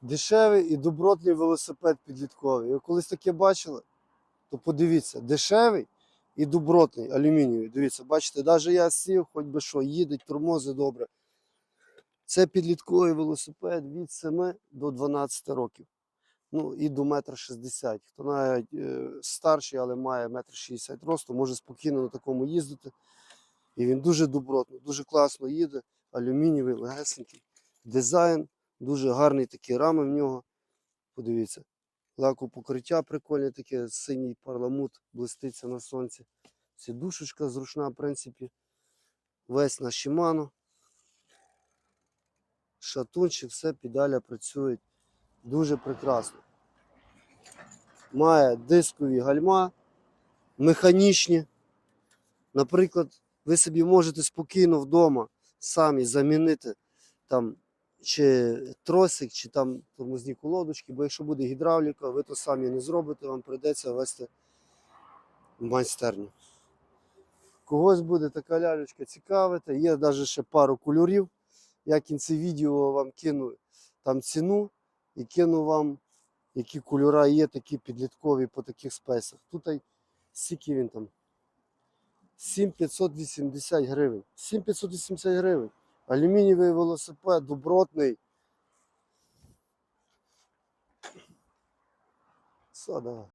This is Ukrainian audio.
Дешевий і добротний велосипед підлітковий. Ви колись таке бачили? То подивіться, дешевий і добротний алюмінієвий. Дивіться, бачите, навіть я сів, хоч би що, їде, тормози добре. Це підлітковий велосипед від 7 до 12 років. Ну і до метра 60. Хто навіть е, старший, але має метр 60 росту, може спокійно на такому їздити. І він дуже добротний, дуже класно їде. Алюмінієвий, легесенький. Дизайн, дуже гарний такі рами в нього. Подивіться. Лакопокриття прикольне таке, синій парламут блиститься на сонці. Сідушечка зручна, в принципі. Весь на Shimano. Шатунчик, все, педаля працюють дуже прекрасно. Має дискові гальма, механічні. Наприклад, ви собі можете спокійно вдома самі замінити там чи тросик, чи там тормозні колодочки, бо якщо буде гідравліка, ви то самі не зробите, вам прийдеться вести майстерню. Когось буде така лялечка цікавити. Є навіть ще пару кольорів. Я в кінці відео вам кину там ціну і кину вам, які кольора є, такі підліткові по таких спейсах. Тут й скільки він там. 7580 гривень. 7580 гривень. Алюмінієвий велосипед, добротний. Все, давай.